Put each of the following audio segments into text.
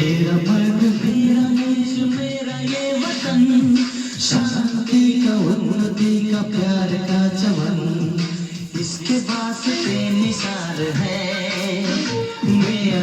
मेरा ये वतन। शांति का उन्नति का प्यार का चमन। इसके वास्ते निसार है, मेरा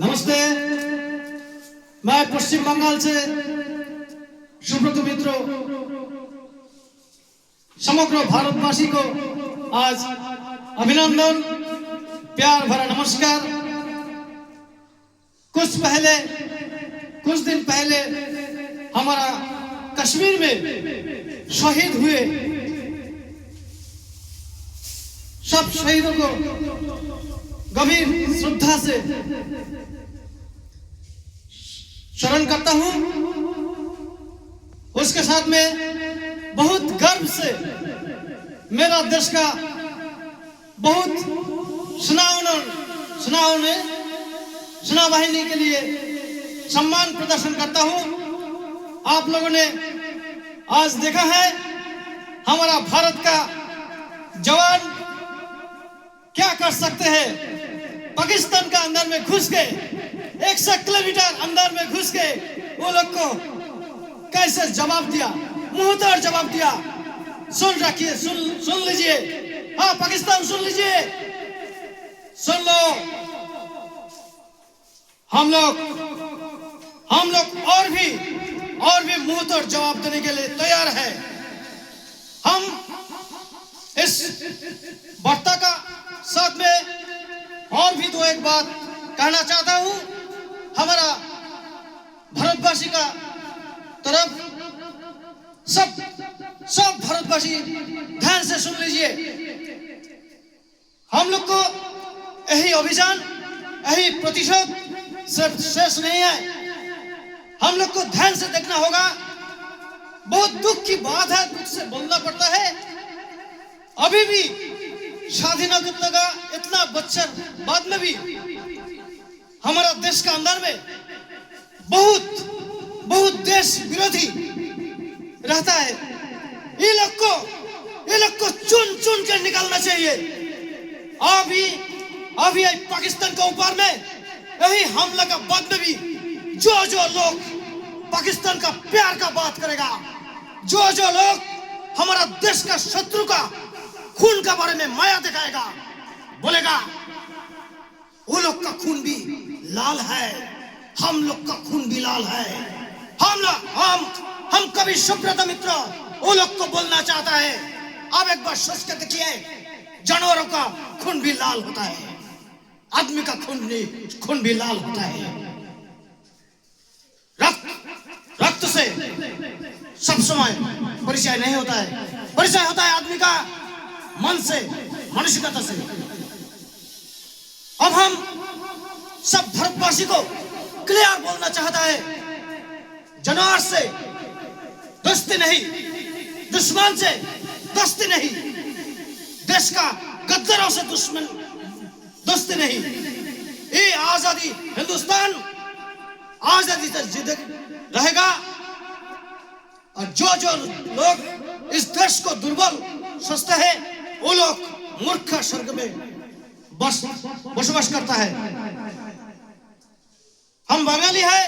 नमस्ते मैं पश्चिम बंगाल से सुब्रत मित्र समग्र भारतवासी को आज अभिनंदन प्यार भरा नमस्कार कुछ पहले कुछ दिन पहले हमारा कश्मीर में शहीद हुए सब शहीदों को गंभीर श्रद्धा से शरण करता हूँ। उसके साथ में बहुत गर्व से मेरा देश का बहुत सुनावने सुनावने सुना वाहिनी के लिए सम्मान प्रदर्शन करता हूँ। आप लोगों ने आज देखा है, हमारा भारत का जवान कर सकते हैं। पाकिस्तान का अंदर में घुस गए एक सौ किलोमीटर अंदर में घुस गए वो लोग को कैसे जवाब दिया? मुंहतोड़ जवाब दिया। सुन रखिए, सुन सुन लीजिए। हाँ पाकिस्तान, सुन लीजिए। सुन लो। हम लोग हम लोग और भी और भी मुँह तोड़ जवाब देने के लिए तैयार है। हम इस वार्ता का साथ में और भी दो एक बात कहना चाहता हूँ। हमारा भारतवासी का तरफ़ सब सब भारतवासी ध्यान से सुन लीजिए। हम लोग को यही अभियान, यही प्रतिशोध सिर्फ़ शेष नहीं है। हम लोग को ध्यान से देखना होगा। बहुत दुख की बात है, दुख से बोलना पड़ता है। अभी भी स्वाधीनता का इतना बच्चर बाद में भी हमारा देश का अंदर में बहुत बहुत देश विरोधी रहता है ये लोग को ये लोग को चुन चुन कर निकालना चाहिए अभी अभी ये पाकिस्तान के ऊपर में यही हमला का बाद में भी जो जो लोग पाकिस्तान का प्यार का बात करेगा जो जो लोग हमारा देश का शत्रु का खून का बारे में माया दिखाएगा। बोलेगा, वो लोग का खून भी लाल है, हम लोग का खून भी लाल है। हम लोग हम हम कभी सुब्रत मित्र, वो लोग को बोलना चाहता है। अब एक बार सोच के देखिए, जानवरों का खून भी लाल होता है। आदमी का खून भी खून भी लाल होता है। रक्त रक्त से सब समय परिचय नहीं होता है। परिचय होता है आदमी का मन से, मानसिकता से। अब हम सब भारतवासी को क्लियर बोलना चाहता है। जानवर से दोस्ती नहीं, दुश्मन से दोस्ती नहीं। देश का गद्दारों से दुश्मन दोस्ती नहीं। ये आज़ादी हिंदुस्तान, आज़ादी तक जिद रहेगा। और जो जो लोग इस देश को दुर्बल सोचते हैं वो लोग मूर्ख स्वर्ग में बस, बसोबस करता है। हम बंगाली है।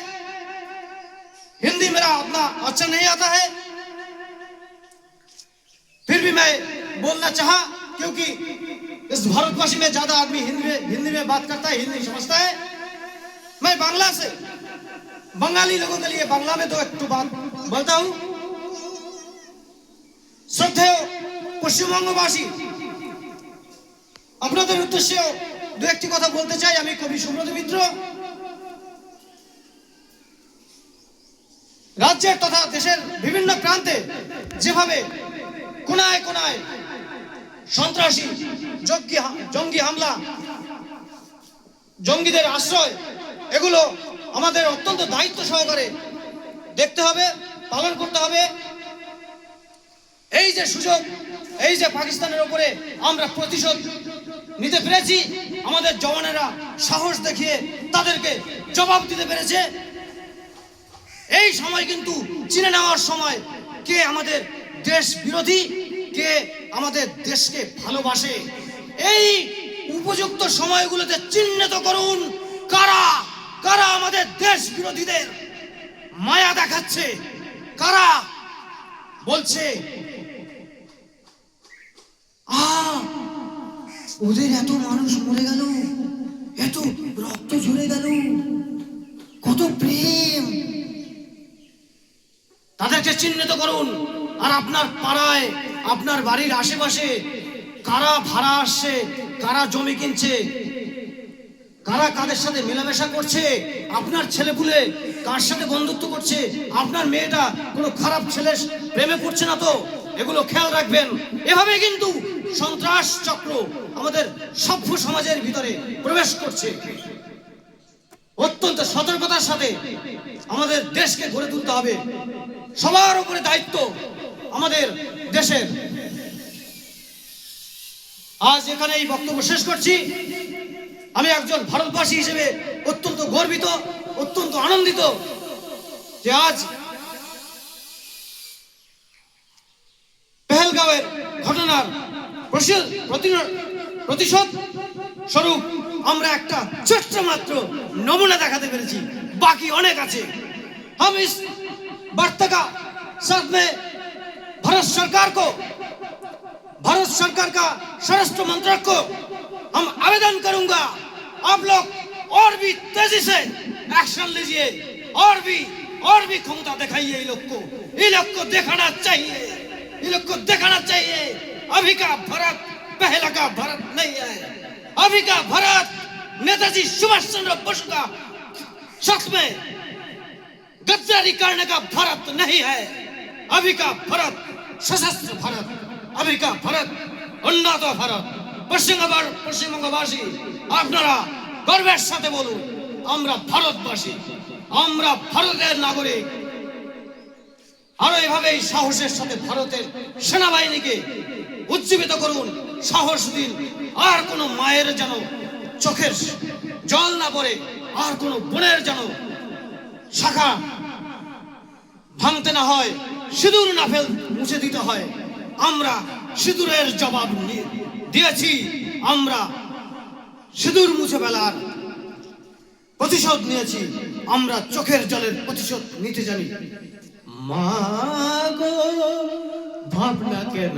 हिंदी मेरा अपना अच्छा नहीं आता है। फिर भी मैं बोलना चाहा, क्योंकि इस भारतवासी में ज़्यादा आदमी हिंदी में हिंदी में बात करता है, हिंदी समझता है। मैं बांग्ला से, बंगाली लोगों के लिए बांग्ला में दो एक बात बोलता हूँ। श्रद्धेय পশ্চিমবঙ্গবাসী, আপনাদের উদ্দেশ্যে দু একটি কথা বলতে চাই, আমি কবি সুব্রত মিত্র। রাজ্যের তথা দেশের বিভিন্ন প্রান্তে যেভাবে কোনায় কোনায় সন্ত্রাসী, জঙ্গি জঙ্গি হামলা, জঙ্গিদের আশ্রয়, এগুলো আমাদের অত্যন্ত দায়িত্ব সহকারে দেখতে হবে, পালন করতে হবে। এই যে সুযোগ, এই যে পাকিস্তানের উপরে আমরা প্রতিশোধ নিতে পেরেছি, আমাদের জওয়ানেরা সাহস দেখিয়ে তাদেরকে জবাব দিতে পেরেছে। এই সময় কিন্তু চিনে নেওয়ার সময় কে আমাদের দেশ বিরোধী, কে আমাদের দেশকে ভালোবাসে। এই উপযুক্ত সময়গুলোতে চিহ্নিত করুন, কারা কারা আমাদের দেশ বিরোধীদের মায়া দেখাচ্ছে, কারা বলছে ওদের এত মানুষ মরে গেল, এত রক্ত ঝরে গেল, কত প্রেম। তাদেরকে চিহ্নিত করুন, আর আপনার পাড়ায়, আপনার বাড়ির আশেপাশে কারা ভাড়া আসছে, কারা জমি কিনছে, কারা কাদের সাথে মেলামেশা করছে, আপনার ছেলেপুলে কার সাথে বন্ধুত্ব করছে, আপনার মেয়েটা কোনো খারাপ ছেলের প্রেমে পড়ছে না তো? এগুলো খেয়াল রাখবেন। এভাবে কিন্তু সন্ত্রাস চক্র আমাদের সভ্য সমাজের ভিতরে প্রবেশ করছে। অত্যন্ত সতর্কতার সাথে আমাদের দেশকে গড়ে তুলতে হবে। সবার উপরে দায়িত্ব আমাদের দেশের। আজ এখানে এই বক্তব্য শেষ করছি। আমি একজন ভারতবাসী হিসেবে অত্যন্ত গর্বিত, অত্যন্ত আনন্দিত যে আজ পেহেলগাঁওয়ের ঘটনার প্রতিশোধ স্বরূপ আমরা একটা ছোট্ট মাত্র নমুনা দেখাতে পেরেছি বাকি অনেক আছে हम इस वार्ता का साथ में भारत सरकार को भारत सरकार का स्वराष्ट्र मंत्रालय को हम आवेदन करूंगा आप लोग और भी तेजी से एक्शन लीजिए और भी और भी क्षमता दिखाइए ये लोग को ये लोग को दिखाना चाहिए ये लोग को दिखाना चाहिए अभी का भारत पहला का भारत नहीं है अभी का भारत नेताजी सुभाष चंद्र बोस का शख्स में गद्दारी करने का भारत नहीं है अभी का भारत सशस्त्र भारत अभी का भारत উন্নত ভারত পশ্চিমবঙ্গ পশ্চিমবঙ্গবাসী আপনারা গর্বের সাথে বলুন আমরা ভারতবাসী আমরা ভারতের নাগরিক আরো এভাবেই সাহসের সাথে ভারতের সেনাবাহিনীকে উজ্জীবিত করুন সাহস দিন। আর কোনো মায়ের যেন চোখের জল না পড়ে, আর কোনো বোনের যেন শাখা ভাঙতে না হয়, সিঁদুর না ফেল, মুছে দিতে হয়। আমরা সিঁদুরের জবাব দিয়েছি। আমরা সিঁদুর মুছে ফেলার প্রতিশোধ নিয়েছি। আমরা চোখের জলের প্রতিশোধ নিতে জানি। মাগো ভাবনা কেন?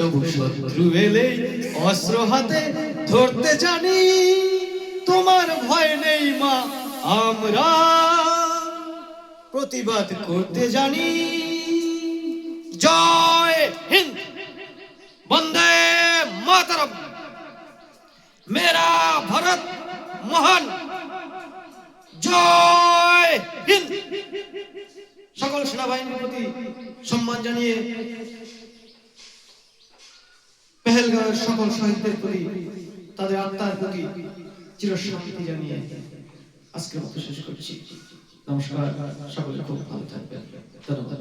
তবু শত্রু এলে অস্ত্র হাতে ধরতে জানি, তোমার ভয় নেই মা, আমরা প্রতিবাদ করতে জানি। জয় হিন্দ! বন্দে মাতরম! মেরা ভারত মহান! জয় হিন্দ! সকল সেনাবাহিনীর প্রতি সম্মান জানিয়ে পেহেলগাঁওয়ের সকল শহীদদের প্রতি তাদের আত্মার প্রতি চিরশান্তি জানিয়ে আজকে মতো শেষ করছি। নমস্কার, সকলে খুব ভালো থাকবেন। ধন্যবাদ।